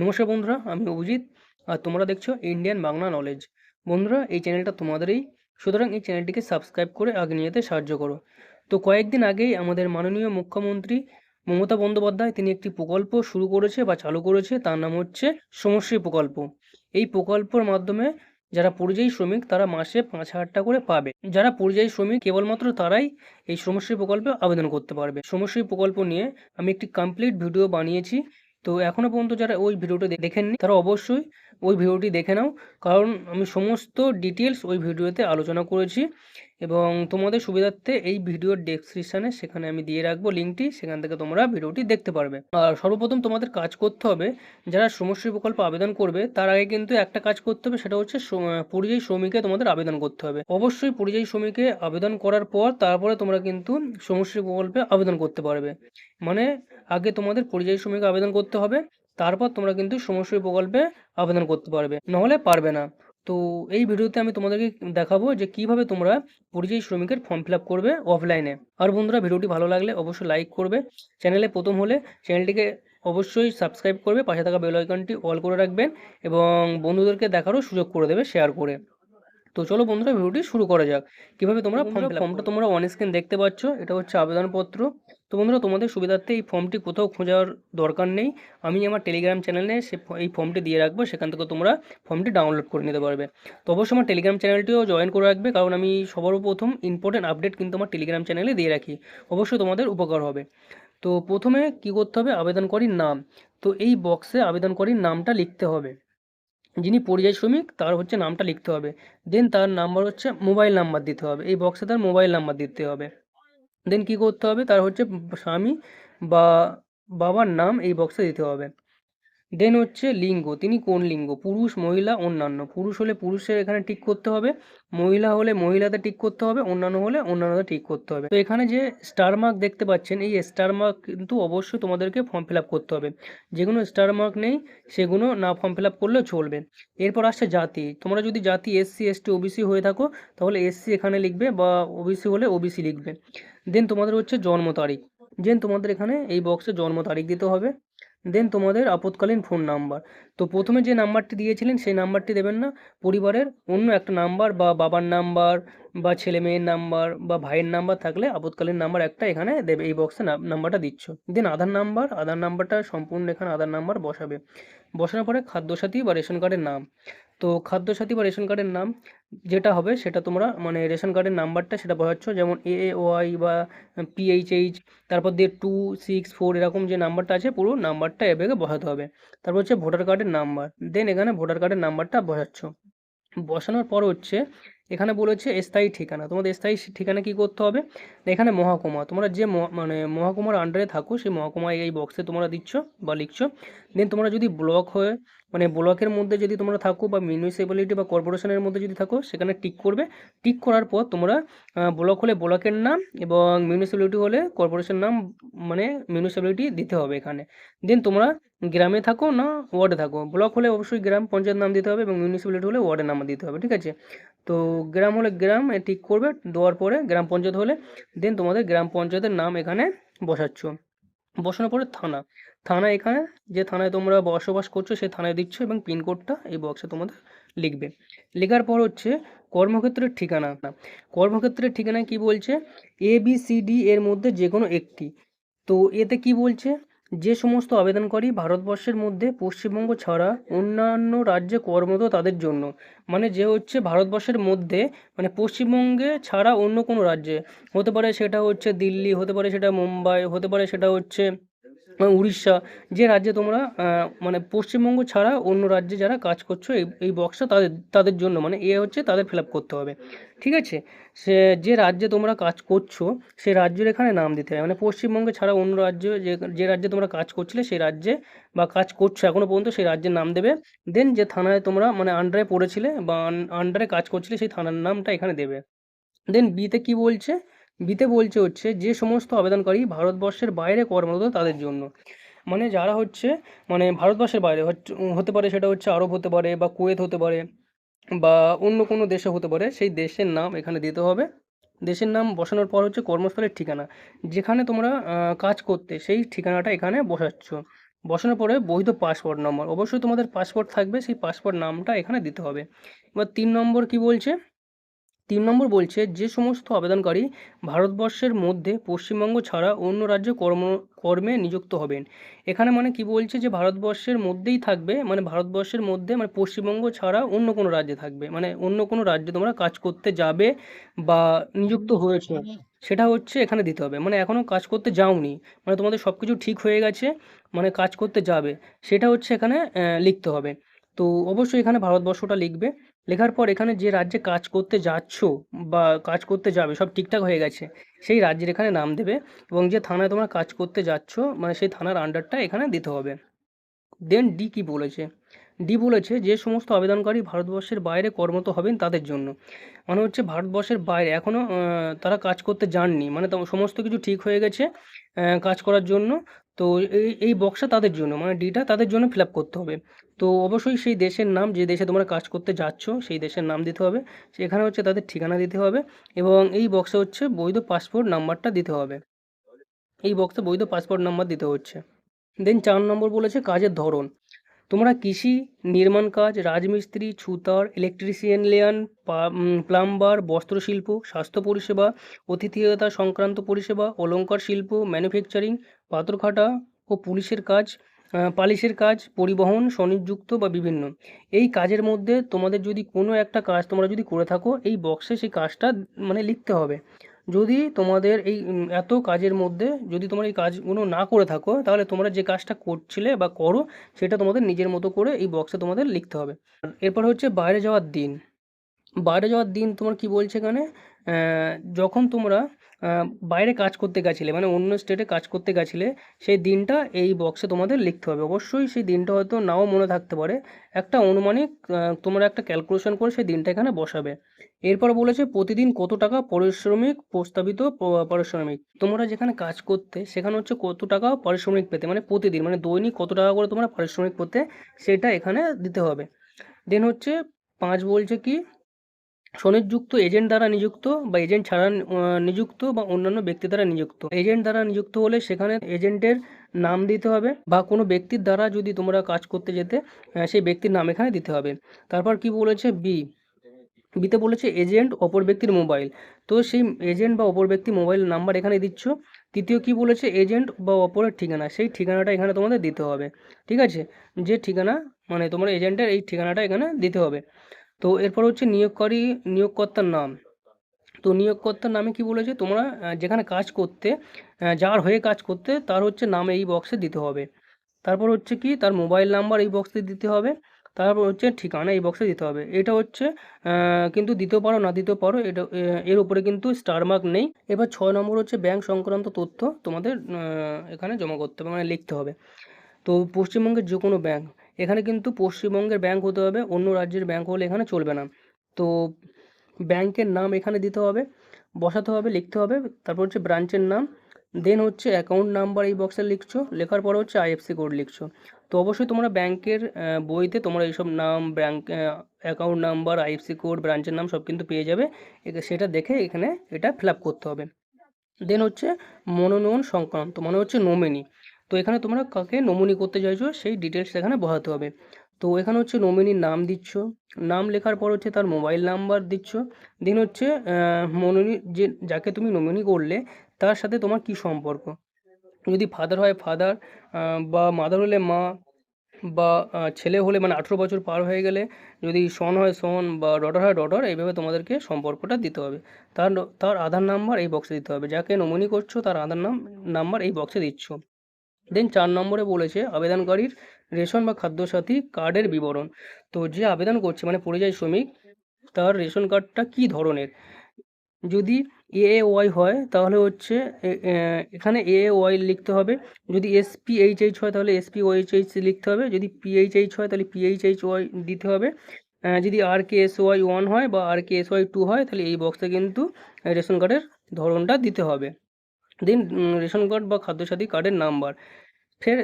নমস্কার বন্ধুরা, আমি অভিজিৎ। আর তোমরা দেখছ ইন্ডিয়ান বাংলা নলেজ বন্ধুরা, এই চ্যানেলটা তোমাদেরই। সুতরাং এই চ্যানেলটিকে সাবস্ক্রাইব করে আগে নিয়ে যেতে সাহায্য করো। তো কয়েকদিন আগেই আমাদের মাননীয় মুখ্যমন্ত্রী মমতা বন্দ্যোপাধ্যায়, তিনি একটি প্রকল্প শুরু করেছে বা চালু করেছে, তার নাম হচ্ছে সমশ্রী প্রকল্প। এই প্রকল্পের মাধ্যমে যারা পরিযায়ী শ্রমিক, তারা মাসে পাঁচ হাজার টাকা করে পাবে। যারা পরিযায়ী শ্রমিক, কেবলমাত্র তারাই এই সমশ্রী প্রকল্পে আবেদন করতে পারবে। সমশ্রী প্রকল্প নিয়ে আমি একটি কমপ্লিট ভিডিও বানিয়েছি। তো এখনও পর্যন্ত যারা ওই ভিডিওটা দেখেননি, তারা অবশ্যই ওই ভিডিওটি দেখে নাও। কারণ আমি সমস্ত ডিটেলস ওই ভিডিওতে আলোচনা করেছি এবং তোমাদের সুবিধার্থে এই ভিডিওর ডেসক্রিপশানে সেখানে আমি দিয়ে রাখব লিঙ্কটি সেখান থেকে তোমরা ভিডিওটি দেখতে পারবে। আর সর্বপ্রথম তোমাদের কাজ করতে হবে, যারা শ্রমশ্রী প্রকল্প আবেদন করবে, তার আগে কিন্তু একটা কাজ করতে হবে, সেটা হচ্ছে পরিযায়ী শ্রমিকে তোমাদের আবেদন করতে হবে। অবশ্যই পরিযায়ী শ্রমিকে আবেদন করার পর, তারপরে তোমরা কিন্তু শ্রমশ্রী প্রকল্পে আবেদন করতে পারবে। মানে আগে তোমাদের পরিযায়ী শ্রমিক আবেদন করতে হবে, তারপর তোমরা কিন্তু শ্রমশ্রী প্রকল্পে আবেদন করতে পারবে, নাহলে পারবে না। তো এই ভিডিওতে আমি তোমাদেরকে দেখাবো যে কীভাবে তোমরা পরিযায়ী শ্রমিকের ফর্ম ফিল করবে অফলাইনে আর বন্ধুরা, ভিডিওটি ভালো লাগলে অবশ্যই লাইক করবে। চ্যানেলে প্রথম হলে চ্যানেলটিকে অবশ্যই সাবস্ক্রাইব করবে, পাশে থাকা বেল আইকনটি অল করে রাখবেন এবং বন্ধুদেরকে দেখারও সুযোগ করে দেবে শেয়ার করে। তো চলো বন্ধুরা ভিডিওটি শুরু করা যাক। কীভাবে তোমরা ফর্ম ফর্মটা তোমরা অন স্ক্রিন দেখতে পাচ্ছ এটা হচ্ছে আবেদনপত্র। তো বন্ধুরা তোমাদের সুবিধার্থে এই ফর্মটি কোথাও খোঁজার দরকার নেই। আমি আমার টেলিগ্রাম চ্যানেলে সে এই ফর্মটি দিয়ে রাখব সেখান থেকে তোমরা ফর্মটি ডাউনলোড করে নিতে পারবে। তো অবশ্যই আমার টেলিগ্রাম চ্যানেলটিও জয়েন করে রাখবে কারণ আমি সবার প্রথম ইম্পর্টেন্ট আপডেট কিন্তু আমার টেলিগ্রাম চ্যানেলে দিয়ে রাখি। অবশ্যই তোমাদের উপকার হবে। তো প্রথমে কি করতে হবে? আবেদনকারীর নাম। তো এই বক্সে আবেদনকারীর নামটা লিখতে হবে। যিনি পরিযায়ী শ্রমিক, তার হচ্ছে নামটা লিখতে হবে। দেন তার নাম্বার হচ্ছে মোবাইল নাম্বার দিতে হবে। এই বক্সে তার মোবাইল নাম্বার দিতে হবে। দেন কি করতে হবে? তার হচ্ছে স্বামী বা বাবার নাম এই বক্সে দিতে হবে। দেন হচ্ছে লিঙ্গ। তিনি কোন লিঙ্গ? পুরুষ, মহিলা, অন্যান্য। পুরুষ হলে পুরুষের এখানে টিক করতে হবে। মহিলা হলে মহিলাদের টিক করতে হবে। অন্যান্য হলে অন্যান্যদের টিক করতে হবে। তো এখানে যে স্টার মার্ক দেখতে পাচ্ছেন, এই স্টার মার্ক কিন্তু অবশ্যই তোমাদেরকে ফর্ম ফিল করতে হবে। যেগুলো স্টার মার্ক নেই, সেগুলো না ফর্ম ফিল আপ করলেও চলবে। এরপর আসছে জাতি। তোমরা যদি জাতি এসসি এসটি ওবিসি হয়ে থাকো, তাহলে এসসি এখানে লিখবে বা ওবিসি হলে ওবিসি লিখবে। দেন তোমাদের হচ্ছে জন্ম তারিখ। দেন তোমাদের এখানে এই বক্সে জন্ম তারিখ দিতে হবে। দেন তোমাদের আপৎকালীন ফোন নাম্বার তো প্রথমে যে নাম্বারটি দিয়েছিলেন, সেই নাম্বারটি দেবেন না। পরিবারের অন্য একটা নাম্বার বা বাবার নাম্বার বা ছেলে মেয়ের নাম্বার বা ভাইয়ের নাম্বার থাকলে আপৎকালীন নাম্বার একটা এখানে দেবে, এই বক্সে নাম্বারটা দিচ্ছ। দেন আধার নাম্বার আধার নাম্বারটা সম্পূর্ণ এখানে আধার নাম্বার বসাবে। বসানোর পরে খাদ্যসাথী বা রেশন কার্ডের নাম। তো খাদ্যসাথী বা রেশন কার্ডের নাম যেটা হবে সেটা তোমরা মানে রেশন কার্ডের নাম্বারটা সেটা বসাচ্ছ যেমন এ ওয়াই বা পিএইচএইচ তারপর দিয়ে টু সিক্স ফোর এরকম যে নাম্বারটা আছে পুরো নাম্বারটা এভাবে বসাতে হবে। তারপর হচ্ছে ভোটার কার্ডের নাম্বার। দেন এখানে ভোটার কার্ডের নাম্বারটা বসাচ্ছ বসানোর পর হচ্ছে এখানে বলেছে স্থায়ী ঠিকানা। তোমাদের স্থায়ী ঠিকানা কি করতে হবে? এখানে মহকুমা। তোমরা যে মানে মহকুমার আন্ডারে থাকো, সেই মহকুমায় এই বক্সে তোমরা দিচ্ছ বা লিখছো। দেন তোমরা যদি ব্লক হয়ে মানে ব্লকের মধ্যে যদি তোমরা থাকো বা মিউনিসিপ্যালিটি বা কর্পোরেশনের মধ্যে যদি থাকো, সেখানে টিক করবে। টিক করার পর তোমরা ব্লক হলে ব্লকের নাম এবং মিউনিসিপ্যালিটি হলে কর্পোরেশন নাম মানে মিউনিসিপ্যালিটি দিতে হবে এখানে। দেন তোমরা গ্রামে থাকো না ওয়ার্ডে থাকো। ব্লক হলে অবশ্যই গ্রাম পঞ্চায়েত নাম দিতে হবে এবং মিউনিসিপ্যালিটি হলে ওয়ার্ডের নাম দিতে হবে, ঠিক আছে? তো গ্রাম হলে গ্রাম ঠিক করবে, দেওয়ার পরে গ্রাম পঞ্চায়েত হলে দেন তোমাদের গ্রাম পঞ্চায়েতের নাম এখানে বসাচ্ছ। বসানোর পরে থানা। থানা এখানে, যে থানায় তোমরা বসবাস করছ সেই থানায় দিচ্ছ এবং পিনকোডটা এই বক্সে তোমাদের লিখবে। লেখার পর হচ্ছে কর্মক্ষেত্রের ঠিকানা। কর্মক্ষেত্রের ঠিকানায় কি বলছে? এ বি সি ডি এর মধ্যে যে কোনো একটি। তো এতে কি বলছে? যে সমস্ত আবেদনকারী ভারতবর্ষের মধ্যে পশ্চিমবঙ্গ ছাড়া অন্যান্য রাজ্যে কর্মরত তাদের জন্য মানে যে হচ্ছে ভারতবর্ষের মধ্যে মানে পশ্চিমবঙ্গে ছাড়া অন্য কোনো রাজ্যে, হতে পারে সেটা হচ্ছে দিল্লি, হতে পারে সেটা মুম্বাই, হতে পারে সেটা হচ্ছে উড়িষ্যা, যে রাজ্যে তোমরা মানে পশ্চিমবঙ্গ ছাড়া অন্য রাজ্যে যারা কাজ করছ, এই এই বক্সটা তাদের তাদের জন্য মানে এ হচ্ছে তাদের ফিল করতে হবে। ঠিক আছে? সে, যে রাজ্যে তোমরা কাজ করছ সেই রাজ্যের এখানে নাম দিতে হবে মানে পশ্চিমবঙ্গে ছাড়া অন্য রাজ্যে যে যে রাজ্যে তোমরা কাজ করছিলে, সেই রাজ্যে বা কাজ করছ এখনও পর্যন্ত, সেই রাজ্যের নাম দেবে। দেন যে থানায় তোমরা মানে আন্ডারে পড়েছিলে বা আন্ডারে কাজ করছিলে, সেই থানার নামটা এখানে দেবে। দেন বিতে কি বলছে? বিতে বলছে হচ্ছে যে সমস্ত আবেদনকারী ভারতবর্ষের বাইরে কর্মরত তাদের জন্য। মানে যারা হচ্ছে মানে ভারতবর্ষের বাইরে হতে পারে সেটা হচ্ছে আরব হতে পারে বা কুয়েত হতে পারে বা অন্য কোনো দেশে হতে পারে, সেই দেশের নাম এখানে দিতে হবে। দেশের নাম বসানোর পর হচ্ছে কর্মস্থলের ঠিকানা। যেখানে তোমরা কাজ করতে সেই ঠিকানাটা এখানে বসাচ্ছ। বসানোর পরে বৈধ পাসপোর্ট নম্বর। অবশ্যই তোমাদের পাসপোর্ট থাকবে, সেই পাসপোর্ট নামটা এখানে দিতে হবে। এবার তিন নম্বর কি বলছে? তিন নম্বর বলছে, যে সমস্ত আবেদনকারী ভারতবর্ষের মধ্যে পশ্চিমবঙ্গ ছাড়া অন্য রাজ্যে কর্ম, কর্মে নিযুক্ত হবেন। এখানে মানে কি বলছে যে ভারতবর্ষের মধ্যেই থাকবে মানে ভারতবর্ষের মধ্যে মানে পশ্চিমবঙ্গ ছাড়া অন্য কোনো রাজ্যে থাকবে মানে অন্য কোনো রাজ্যে তোমরা কাজ করতে যাবে বা নিযুক্ত হয়েছে। সেটা হচ্ছে এখানে দিতে হবে মানে এখনও কাজ করতে যাওনি মানে তোমাদের সব কিছু ঠিক হয়ে গেছে মানে কাজ করতে যাবে, সেটা হচ্ছে এখানে লিখতে হবে। তো অবশ্যই এখানে ভারতবর্ষটা লিখবে। লেখার পর এখানে যে রাজ্যে কাজ করতে যাচ্ছ বা কাজ করতে যাবে, সব ঠিকঠাক হয়ে গেছে, সেই রাজ্যের এখানে নাম দেবে এবং যে থানায় তোমরা কাজ করতে যাচ্ছ মানে সেই থানার আন্ডারটা এখানে দিতে হবে। দেন ডি কি বলেছে? ডি বলেছে যে সমস্ত আবেদনকারী ভারতবর্ষের বাইরে কর্মরত হবেন তাদের জন্য। মানে হচ্ছে ভারতবর্ষের বাইরে এখনও তারা কাজ করতে যাননি। মানে সমস্ত কিছু ঠিক হয়ে গেছে কাজ করার জন্য। তো এই এই বক্সটা তাদের জন্য মানে ডিটা তাদের জন্য ফিল আপ করতে হবে। তো অবশ্যই সেই দেশের নাম, যে দেশে তোমরা কাজ করতে যাচ্ছ, সেই দেশের নাম দিতে হবে। সেখানে হচ্ছে তাদের ঠিকানা দিতে হবে এবং এই বক্সে হচ্ছে বৈধ পাসপোর্ট নাম্বারটা দিতে হবে। এই বক্সে বৈধ পাসপোর্ট নাম্বার দিতে হচ্ছে। দেন চার নম্বর বলেছে কাজের ধরন। তোমরা কৃষি, নির্মাণ কাজ, রাজমিস্ত্রি, ছুতার ইলেকট্রিশিয়ান প্লাম্বার বস্ত্রশিল্প, স্বাস্থ্য পরিষেবা অতিথিয়তা সংক্রান্ত পরিষেবা অলঙ্কার শিল্প ম্যানুফ্যাকচারিং পাথরঘাটা ও পুলিশের কাজ পালিশের কাজ, পরিবহন, স্বনিযুক্ত বা বিভিন্ন। এই কাজের মধ্যে তোমাদের যদি কোনো একটা কাজ তোমরা যদি করে থাকো, এই বক্সে সেই কাজটা মানে লিখতে হবে। যদি তোমাদের এই এত কাজের মধ্যে যদি তোমার এই কাজগুলো না করে থাকো, তাহলে তোমরা যে কাজটা করছিলে বা করো, সেটা তোমাদের নিজের মতো করে এই বক্সে তোমাদের লিখতে হবে। এরপর হচ্ছে বাইরে যাওয়ার দিন। বাইরে যাওয়ার দিন তোমার কি বলছে এখানে? যখন তোমরা বাইরে কাজ করতে গেছিলে মানে অন্য স্টেটে কাজ করতে গেছিলে, সেই দিনটা এই বক্সে তোমাদের লিখতে হবে। অবশ্যই সেই দিনটা হয়তো নাও মনে থাকতে পারে। একটা অনুমানিক তোমরা একটা ক্যালকুলেশন করে সেই দিনটা এখানে বসাবে। এরপর বলেছে প্রতিদিন কত টাকা পারিশ্রমিক প্রস্তাবিত পারিশ্রমিক? তোমরা যেখানে কাজ করতে, সেখানে হচ্ছে কত টাকা পারিশ্রমিক পেতে মানে প্রতিদিন মানে দৈনিক কত টাকা করে তোমরা পারিশ্রমিক পেতে, সেটা এখানে দিতে হবে। দেন হচ্ছে পাঁচ বলছে কি স্বনিযুক্ত এজেন্ট দ্বারা নিযুক্ত বা এজেন্ট ছাড়া নিযুক্ত বা অন্যান্য ব্যক্তি দ্বারা নিযুক্ত। এজেন্ট দ্বারা নিযুক্ত হলে সেখানে এজেন্টের নাম দিতে হবে বা কোনো ব্যক্তির দ্বারা যদি তোমরা কাজ করতে যেতে সেই ব্যক্তির নাম এখানে দিতে হবে। তারপর কি বলেছে? বি। বিতে বলেছে, এজেন্ট অপর ব্যক্তির মোবাইল। তো সেই এজেন্ট বা অপর ব্যক্তি মোবাইল নাম্বার এখানে দিচ্ছ। তৃতীয় কি বলেছে? এজেন্ট বা অপরের ঠিকানা। সেই ঠিকানাটা এখানে তোমাদের দিতে হবে। ঠিক আছে? যে ঠিকানা মানে তোমার এজেন্টের এই ঠিকানাটা এখানে দিতে হবে। তো এরপর হচ্ছে নিয়োগকারী, নিয়োগকর্তার নাম। তো নিয়োগকর্তার নামে কি বলেছে? তোমরা যেখানে কাজ করতে যার হয়ে কাজ করতে, তার হচ্ছে নাম এই বক্সে দিতে হবে। তারপর হচ্ছে কি? তার মোবাইল নাম্বার এই বক্সে দিতে হবে। তারপর হচ্ছে ঠিকানা এই বক্সে দিতে হবে। এটা হচ্ছে কিন্তু দিতে পারো, না দিতে পারো, এটা এর উপরে কিন্তু স্টার মার্ক নেই। এবার ছয় নম্বর হচ্ছে ব্যাংক সংক্রান্ত তথ্য তোমাদের এখানে জমা করতে হবে মানে লিখতে হবে। তো পশ্চিমবঙ্গের যে কোনো ব্যাংক এখানে কিন্তু পশ্চিমবঙ্গের ব্যাংক হতে হবে, অন্য রাজ্যের ব্যাংক হলে এখানে চলবে না। তো ব্যাংকের নাম এখানে দিতে হবে, বসাতে হবে, লিখতে হবে, তারপর হচ্ছে ব্রাঞ্চের নাম দেন হচ্ছে অ্যাকাউন্ট নাম্বার এই বক্সে লিখছো, লেখার পরে হচ্ছে আইএফসি কোড লিখছো। তো অবশ্যই তোমরা ব্যাংকের বইতে তোমরা এইসব নাম bank account number IFSC code ব্রাঞ্চের নাম সব কিন্তু পেয়ে যাবে। সেটা দেখে এখানে এটা ফিল করতে হবে। দেন হচ্ছে মনোনয়ন সংক্রান্ত মানে হচ্ছে নমিনি তো এখানে তোমরা কাকে নমিনি করতে চাইছো সেই ডিটেলস এখানে বসাতে হবে। তো এখানে হচ্ছে নমিনির নাম দিচ্ছ, নাম লেখার পর হচ্ছে তার মোবাইল নাম্বার দিচ্ছ দেন হচ্ছে মনোনি যে, যাকে তুমি নমিনি করলে তার সাথে তোমার কি সম্পর্ক? যদি ফাদার হয় ফাদার বা মাদার হলে মা, বা ছেলে হলে মানে আঠেরো বছর পার হয়ে গেলে যদি সন হয় সন বা ডটার হয় ডটার এইভাবে তোমাদেরকে সম্পর্কটা দিতে হবে। তার তার আধার নাম্বার এই বক্সে দিতে হবে। যাকে নমিনি করছ তার আধার নাম নাম্বার এই বক্সে দিচ্ছ। দেন চার নম্বরে বলেছে আবেদনকারীর রেশন বা খাদ্যসাথী কার্ডের বিবরণ। তো যে আবেদন করছে মানে পরিযায়ী শ্রমিক, তার রেশন কার্ডটা কী ধরনের? যদি এ ওয়াই হয়, তাহলে হচ্ছে এখানে এ ওয়াই লিখতে হবে। যদি এস পি এইচ এইচ হয়, তাহলে এস পি ওইচ এইচ লিখতে হবে। যদি পিএইচ এইচ এইচ হয়, তাহলে পিএইচ এইচ এইচ ওয়াই দিতে হবে। যদি R K S Y one হয় বা R K S Y two হয়, তাহলে এই বক্সে কিন্তু রেশন কার্ডের ধরনটা দিতে হবে। দেন রেশন কার্ড বা খাদ্যসাথী কার্ডের নাম্বার। ফের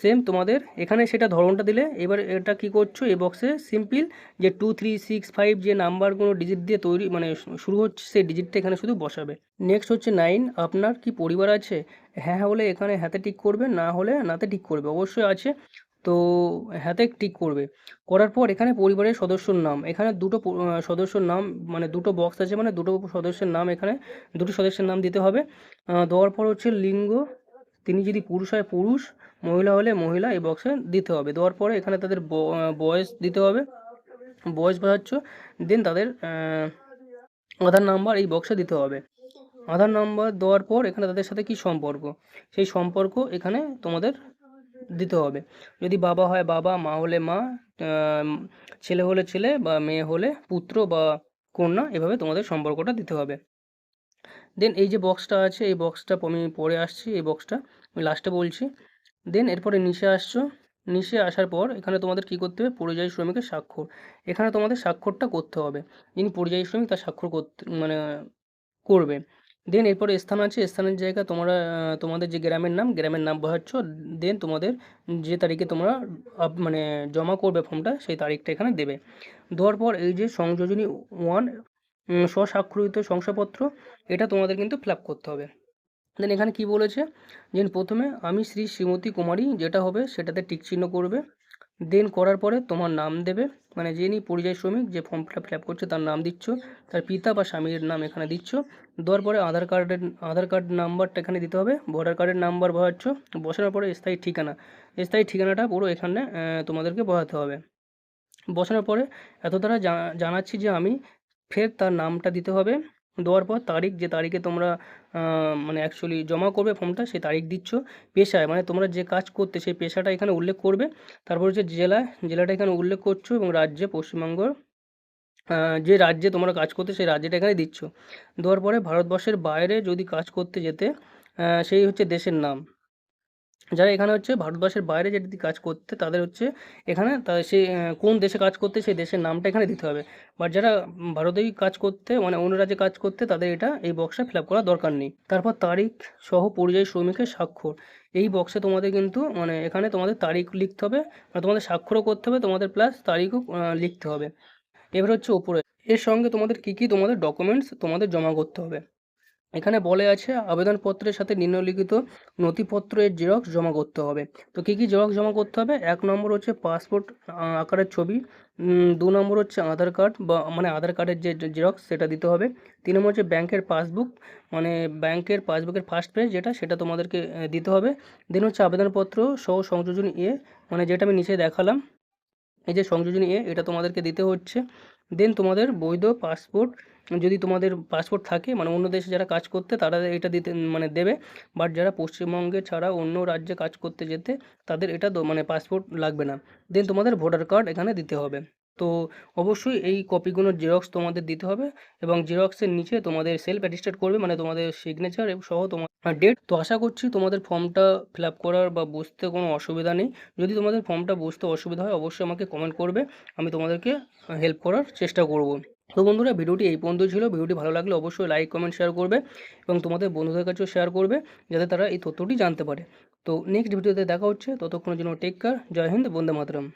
সেম তোমাদের, এখানে সেটা ধরনটা দিলে, এবার এটা কি করছ, এ বক্সে সিম্পল যে টু থ্রি সিক্স ফাইভ যে নাম্বারগুলো ডিজিট দিয়ে তৈরি মানে শুরু হচ্ছে, সেই ডিজিটটা এখানে শুধু বসাবে। নেক্সট হচ্ছে নাইন আপনার কি পরিবার আছে? হ্যাঁ হ্যাঁ হলে এখানে হ্যাঁতে টিক করবে, না হলে নাতে টিক করবে। অবশ্যই আছে তো হাতে টিক করবে। করার পর এখানে পরিবারের সদস্যর নাম। এখানে দুটো সদস্যর নাম মানে দুটো বক্স আছে মানে দুটো সদস্যের নাম এখানে, দুটো সদস্যের নাম দিতে হবে। দেওয়ার পর হচ্ছে লিঙ্গ, তিনি যদি পুরুষ হয় পুরুষ, মহিলা হলে মহিলা, এই বক্সে দিতে হবে। দেওয়ার পরে এখানে তাদের বয়স দিতে হবে। বয়স বোঝাচ্ছ দেন তাদের আধার নাম্বার এই বক্সে দিতে হবে। আধার নাম্বার দেওয়ার পর এখানে তাদের সাথে কি সম্পর্ক? সেই সম্পর্ক এখানে তোমাদের দিতে হবে। যদি বাবা হয় বাবা, মা হলে মা ছেলে হলে ছেলে বা মেয়ে হলে পুত্র বা কন্যা, এভাবে তোমাদের সম্পর্কটা দিতে হবে। দেন এই যে বক্সটা আছে, এই বক্সটা আমি পরে আসছি, এই বক্সটা আমি লাস্টে বলছি। দেন এরপরে নিচে আসছো, নিচে আসার পর এখানে তোমাদের কি করতে হবে? পরিযায়ী শ্রমিকের স্বাক্ষর। এখানে তোমাদের স্বাক্ষরটা করতে হবে। যিনি পরিযায়ী শ্রমিক তার স্বাক্ষর করতে মানে করবে। দেন এরপরে স্থান আছে, স্থানের জায়গা তোমরা, তোমাদের যে গ্রামের নাম গ্রামের নাম বসাচ্ছ দেন তোমাদের যে তারিখে তোমরা মানে জমা করবে ফর্মটা, সেই তারিখটা এখানে দেবে। দেওয়ার পর এই যে সংযোজনী ওয়ান স্বস্বাক্ষরিত শংসাপত্র, এটা তোমাদের কিন্তু ফিল করতে হবে। দেন এখানে কি বলেছে? যে প্রথমে, আমি শ্রী শ্রীমতী কুমারী, যেটা হবে সেটাতে টিক চিহ্ন করবে। দেন করার পরে তোমার নাম দেবে। মানে যিনি পরিযায়ী শ্রমিক, যে ফর্মটা ফিল করছে, তার নাম দিচ্ছ। তার পিতা বা স্বামীর নাম এখানে দিচ্ছ। দেওয়ার পরে আধার কার্ডের, আধার কার্ড নাম্বারটা এখানে দিতে হবে। ভোটার কার্ডের নাম্বার বসাচ্ছ, বসানোর পরে স্থায়ী ঠিকানা। স্থায়ী ঠিকানাটা পুরো এখানে তোমাদেরকে বসাতে হবে। বসানোর পরে এত দ্বারা জানাচ্ছি যে আমি ফের তার নামটা দিতে হবে। দেওয়ার পর তারিখ, যে তারিখে তোমরা মানে অ্যাকচুয়ালি জমা করবে ফর্মটা, সেই তারিখ দিচ্ছ। পেশায় মানে তোমরা যে কাজ করতে, সেই পেশাটা এখানে উল্লেখ করবে। তারপর হচ্ছে জেলা জেলাটা এখানে উল্লেখ করছ এবং রাজ্যে পশ্চিমবঙ্গ যে রাজ্যে তোমরা কাজ করতে, সেই রাজ্যটা এখানে দিচ্ছ। দেওয়ার পরে ভারতবর্ষের বাইরে যদি কাজ করতে যেতে সেই হচ্ছে দেশের নাম। যারা এখানে হচ্ছে ভারতবর্ষের বাইরে যদি কাজ করতে, তাদের হচ্ছে এখানে, তা সে কোন দেশে কাজ করতে, সেই দেশের নামটা এখানে দিতে হবে। বাট যারা ভারতেই কাজ করতে মানে অন্য রাজ্যে কাজ করতে, তাদের এটা এই বক্সে ফিল আপ করার দরকার নেই। তারপর তারিখ সহ পরিযায়ী শ্রমিকের স্বাক্ষর। এই বক্সে তোমাদের কিন্তু মানে এখানে তোমাদের তারিখ লিখতে হবে মানে তোমাদের স্বাক্ষরও করতে হবে, তোমাদের প্লাস তারিখও লিখতে হবে। এবার হচ্ছে ওপরে। এর সঙ্গে তোমাদের কী কী তোমাদের ডকুমেন্টস তোমাদের জমা করতে হবে? এখানে বলে আছে আবেদনপত্রের সাথে নিম্নলিখিত নথিপত্রের জেরক্স জমা করতে হবে। তো কী কী জেরক্স জমা করতে হবে? এক নম্বর হচ্ছে পাসপোর্ট আকারের ছবি দু নম্বর হচ্ছে আধার কার্ড বা মানে আধার কার্ডের যে জেরক্স সেটা দিতে হবে। তিন নম্বর হচ্ছে ব্যাংকের পাসবুক মানে ব্যাংকের পাসবুকের ফার্স্ট পেজ যেটা, সেটা তোমাদেরকে দিতে হবে। দেন হচ্ছে আবেদনপত্র সহ সংযোজন এ মানে যেটা আমি নিচে দেখালাম এই যে সংযোজনী এ, এটা তোমাদেরকে দিতে হচ্ছে। দেন তোমাদের বৈধ পাসপোর্ট, যদি তোমাদের পাসপোর্ট থাকে মানে অন্য দেশে যারা কাজ করতে, তারা এটা দিতে মানে দেবে। বাট যারা পশ্চিমবঙ্গে ছাড়া অন্য রাজ্যে কাজ করতে যেতে, তাদের এটা মানে পাসপোর্ট লাগবে না। দেন তোমাদের ভোটার কার্ড এখানে দিতে হবে। তো অবশ্যই এই কপিগুলোর জেরক্স তোমাদের দিতে হবে এবং জেরক্সের নিচে তোমাদের সেলফ অ্যাটিস্টেড করবে মানে তোমাদের সিগনেচার সহ তোমার ডেট তো আশা করছি তোমাদের ফর্মটা ফিল আপ করার বা বুঝতে কোনো অসুবিধা নেই। যদি তোমাদের ফর্মটা বুঝতে অসুবিধা হয়, অবশ্যই আমাকে কমেন্ট করবে, আমি তোমাদেরকে হেল্প করার চেষ্টা করব। তো বন্ধুরা, ভিডিওটি এই পর্যন্ত ছিল। ভিডিওটি ভালো লাগলে অবশ্যই লাইক কমেন্ট শেয়ার করবে এবং তোমাদের বন্ধুদের কাছেও শেয়ার করবে, যাতে তারা এই তথ্যটি জানতে পারে। তো নেক্সট ভিডিওতে দেখা হচ্ছে। ততক্ষণের জন্য টেক কেয়ার জয় হিন্দ, বন্দে মাতরম।